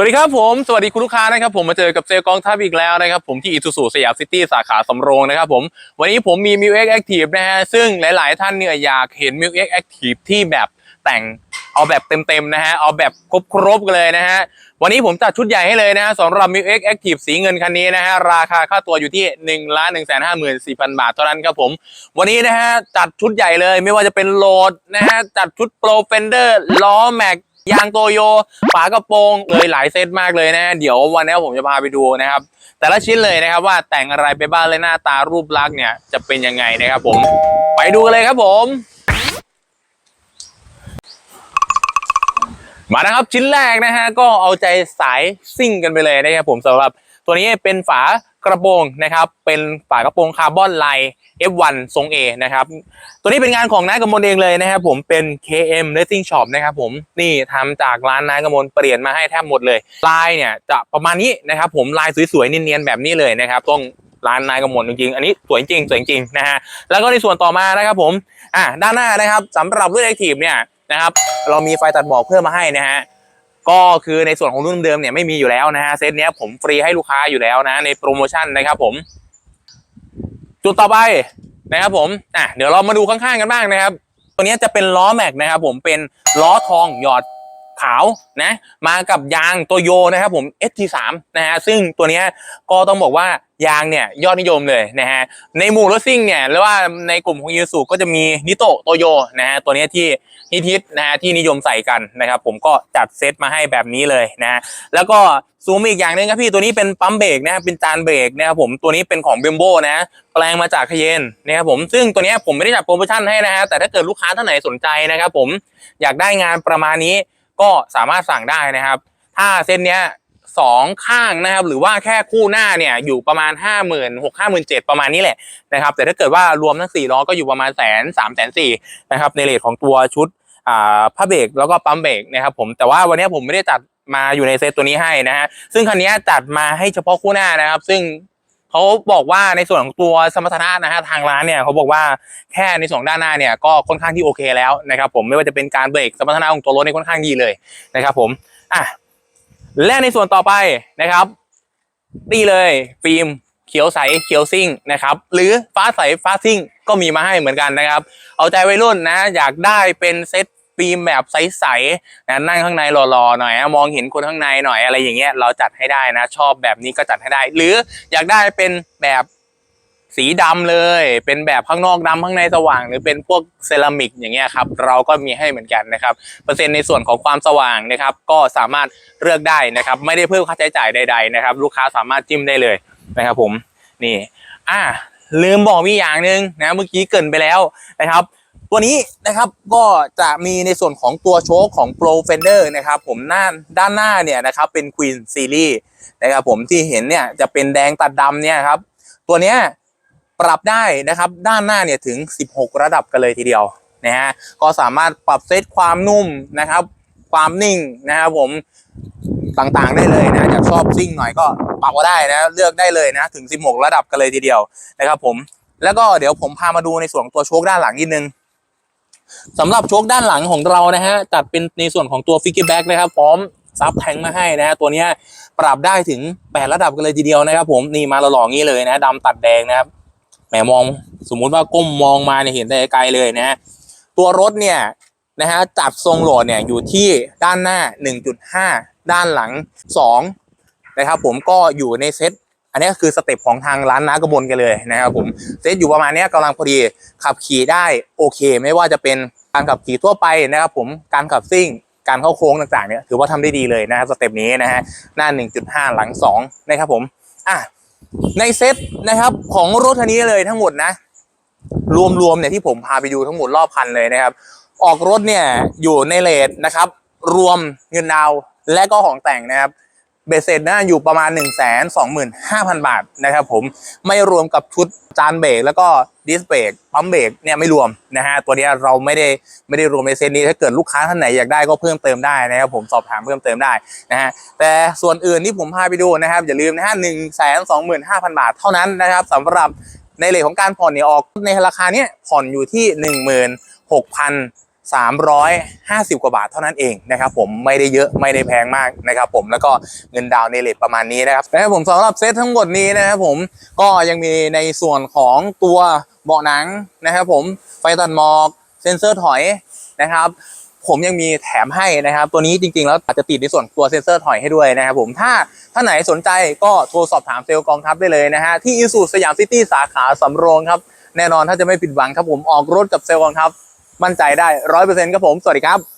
วัสดีครับผม สวัสดีคุณลูกค้านะครับผมมาเจอกับเซลกองทัพอีกแล้วนะครับผมที่อิซูซูสยามซิตี้สาขาสำโรงนะครับผมวันนี้ผมมี m i l X Active นะฮะซึ่งหลาย ๆ ท่านเนี่ยอยากเห็น m i l X Active ที่แบบแต่งเอาแบบเต็ม ๆ นะฮะเอาแบบครบ ๆ กันเลยนะฮะวันนี้ผมจัดชุดใหญ่ให้เลยนะฮะสำหรับ m i l X Active สีเงินคันนี้นะฮะราคาค่าตัวอยู่ที่1นึ่งล้านหนึ่งแสนห้าหมื่นสี่พันบาทเท่านั้นครับผม วันนี้นะฮะจัดชุดใหญ่เลยไม่ว่าจะเป็นโหลดนะฮะจัดชุดโปรเฟนเดอร์ล้อแม็ก ยางโตโย ฝากระโปรงเลยหลายเซตมากเลยนะ เดี๋ยววันนี้ผมจะพาไปดูนะครับ แต่ละชิ้นเลยนะครับว่าแต่งอะไรไปบ้างเลยหน้าตารูปลักษณ์เนี่ยจะเป็นยังไงนะครับผม ไปดูกันเลยครับผมมานะครับชิ้นแรกนะฮะก็เอาใจสายซิ่งกันไปเลยนะครับผมสำหรับตัวนี้เป็นฝา กระโปรงนะครับ เป็นฝากระโปรงคาร์บอนลาย F1 ทรง A นะครับ ตัวนี้เป็นงานของนายกมลเองเลยนะครับ ผมเป็น KM Racing Shop นะครับผมนี่ทำจากร้านนายกมลเปลี่ยนมาให้แทบหมดเลยลายเนี่ยจะประมาณนี้นะครับผมลายสวยๆเนียนๆแบบนี้เลยนะครับต้องร้านนายกมลจริงๆ อันนี้สวยจริงสวยจริงนะฮะแล้วก็ในส่วนต่อมานะครับผมอะด้านหน้านะครับสำหรับรุ่น Active เนี่ยนะครับเรามีไฟตัดหมอกเพิ่มมาให้นะฮะ ก็คือในส่วนของรุ่นเดิมเนี่ยไม่มีอยู่แล้วนะฮะเซตเนี้ยผมฟรีให้ลูกค้าอยู่แล้วนะในโปรโมชั่นนะครับผม จุดต่อไปนะครับผมอะเดี๋ยวเรามาดูข้างๆกันบ้างนะครับ ตัวเนี้ยจะเป็นล้อแม็กนะครับผมเป็นล้อทองหยอด ขาวนะมากับยางโตโยนะครับผม ST3 นะฮะซึ่งตัวนี้ก็ต้องบอกว่ายางเนี่ยยอดนิยมเลยนะฮะในหมู่รถซิ่งเนี่ยหรือว่าในกลุ่มของยูสุก็จะมีนิโตโตโยนะฮะตัวนี้ที่ฮิตๆนะฮะที่นิยมใส่กันนะครับผมก็จัดเซตมาให้แบบนี้เลยนะฮะแล้วก็ซูมอีกอย่างหนึงครับพี่ตัวนี้เป็นปั๊มเบรกนะฮะเป็นจานเบรกนะครับผมตัวนี้เป็นของเบมโบนะแปลงมาจากคเยนนะครับผมซึ่งตัวนี้ผมไม่ได้จัดโปรโมชั่นให้นะฮะแต่ถ้าเกิดลูกค้าท่านไหนสนใจนะครับผมอยากได้งานประมาณนี้ ก็สามารถสั่งได้นะครับ ถ้าเส้นเนี้ยสองข้างนะครับ หรือว่าแค่คู่หน้าเนี่ยอยู่ประมาณห้าหมื่นหกห้าหมื่นเจ็ดประมาณนี้แหละนะครับ แต่ถ้าเกิดว่ารวมทั้งสี่ล้อก็อยู่ประมาณแสนสามแสนสี่นะครับในเลทของตัวชุดอ่าผ้าเบรกแล้วก็ปั๊มเบรกนะครับผมแต่ว่าวันนี้ผมไม่ได้จัดมาอยู่ในเซตตัวนี้ให้นะฮะซึ่งคันนี้จัดมาให้เฉพาะคู่หน้านะครับ ซึ่ง เขาบอกว่าในส่วนของตัวสมรรถนะนะฮะทางร้านเนี่ยเขาบอกว่าแค่ในสองด้านหน้าเนี่ยก็ค่อนข้างที่โอเคแล้วนะครับผมไม่ว่าจะเป็นการเบรกสมรรถนะของตัวรถเนี่ยค่อนข้างดีเลยนะครับผมอะและในส่วนต่อไปนะครับนี่เลยฟิล์มเขียวใสเขียวซิ่งนะครับหรือฟ้าใสฟ้าซิ่งก็มีมาให้เหมือนกันนะครับ เอาใจวัยรุ่นนะอยากได้เป็นเซต ฟิล์มแบบใสๆนะนั่งข้างในหล่อๆหน่อยนะมองเห็นคนข้างในหน่อยอะไรอย่างเงี้ยเราจัดให้ได้นะ ชอบแบบนี้ก็จัดให้ได้ หรืออยากได้เป็นแบบสีดำเลย เป็นแบบข้างนอกดำข้างในสว่าง หรือเป็นพวกเซรามิกอย่างเงี้ยครับเราก็มีให้เหมือนกันนะครับเปอร์เซ็นต์ในส่วนของความสว่างนะครับ ก็สามารถเลือกได้นะครับ ไม่ได้เพิ่มค่าใช้จ่ายใดๆนะครับ ลูกค้าสามารถจิ้มได้เลยนะครับ ผมนี่อ่าลืมบอกมีอย่างหนึ่งนะเมื่อกี้เกินไปแล้วนะครับ ตัวนี้นะครับก็จะมีในส่วนของตัวโชคของ Pro Fender นะครับผมหน้าด้านหน้าเนี่ยนะครับเป็น Queen Series นะครับผมที่เห็นเนี่ยจะเป็นแดงตัดดำเนี่ยครับ ตัวเนี้ยปรับได้นะครับด้านหน้าเนี่ยถึง 16 ระดับกันเลยทีเดียวนะฮะก็สามารถปรับเซตความนุ่มนะครับ ความนิ่งนะครับผมต่างๆได้เลยนะอยากชอบซิ่งหน่อยก็ปรับก็ได้นะเลือกได้เลยนะถึง 16 ระดับกันเลยทีเดียวนะครับผมแล้วก็เดี๋ยวผมพามาดูในส่วนตัวโชคด้านหลังนิดนึง สำหรับโชคด้านหลังของเรานะฮะจัดเป็นในส่วนของตัวฟิกเกอร์แบ็กนะครับพร้อมซับแทงมาให้นะฮะตัวนี้ปรับได้ถึง 8 ระดับกันเลยทีเดียวนะครับ ผมนี่มาหล่อๆงี้เลยนะดำตัดแดงนะครับแหมมองสมมุติว่าก้มมองมาเนี่ยเห็นได้ไกลเลยนะตัวรถเนี่ยนะฮะจัดทรงโหลดเนี่ยอยู่ที่ด้านหน้า 1.5 ด้านหลัง 2 นะครับผมก็อยู่ในเซต นนี้ก็คือสเต็ปของทางร้านน้ากระบนกันเลยนะครับผมเซตอยู่ประมาณเนี้ยกำลังพอดีขับขี่ได้โอเค ไม่ว่าจะเป็นการขับขี่ทั่วไปนะครับผมการขับซิ่งการเข้าโค้งต่างๆเนี่ยถือว่าทำได้ดีเลยนะครับสเต็ปนี้นะฮะหน้า 1.5 หลัง 2 นะครับผมอะในเซตนะครับของรถคันนี้เลยทั้งหมดนะ รวมๆเนี่ยที่ผมพาไปดูทั้งหมดรอบคันเลยนะครับ ออกรถเนี่ยอยู่ในเลทนะครับ รวมเงินดาวและก็ของแต่งนะครับ เบสเสร็จนะอยู่ประมาณ 1 2 5 0 0 0 บาทนะครับผมไม่รวมกับชุดจานเบรกแล้วก็ดิสเบรกปั๊มเบรกเนี่ยไม่รวมนะฮะตัวนี้เราไม่ได้ไม่ได้รวมในเซตนี้ถ้าเกิดลูกค้าท่านไหนอยากได้ก็เพิ่มเติมได้นะครับผมสอบถามเพิ่มเติมได้นะฮะแต่ส่วนอื่นที่ผมพาไปดูนะครับอย่าลืมนะฮะหนึ่งแสนสองหมื่นห้าพันบาทเท่านั้นนะครับสำหรับในเลทของการผ่อนเนี่ยออกในราคาเนี้ยผ่อนอยู่ที่หนึ่งหมื่นหกพัน 350 กว่าบาทเท่านั้นเองนะครับผมไม่ได้เยอะไม่ได้แพงมากนะครับผมแล้วก็เงินดาวน์ในเลทประมาณนี้นะครับนะครับผมสำหรับเซตทั้งหมดนี้นะครับผมก็ยังมีในส่วนของตัวเบาะหนังนะครับผมไฟตัดหมอกเซ็นเซอร์ถอยนะครับผมยังมีแถมให้นะครับ ตัวนี้จริงๆ แล้วอาจจะติดในส่วนตัวเซ็นเซอร์ถอยให้ด้วยนะครับผมถ้าถ้าไหนสนใจก็โทรสอบถามเซลล์กองทัพได้เลยนะฮะที่อิสุสยามซิตี้สาขาสำโรงครับ แน่นอนถ้าจะไม่ผิดหวังครับผมออกรถกับเซลล์กองทัพ มั่นใจได้ร้อยเปอร์เซ็นต์ครับผม สวัสดีครับ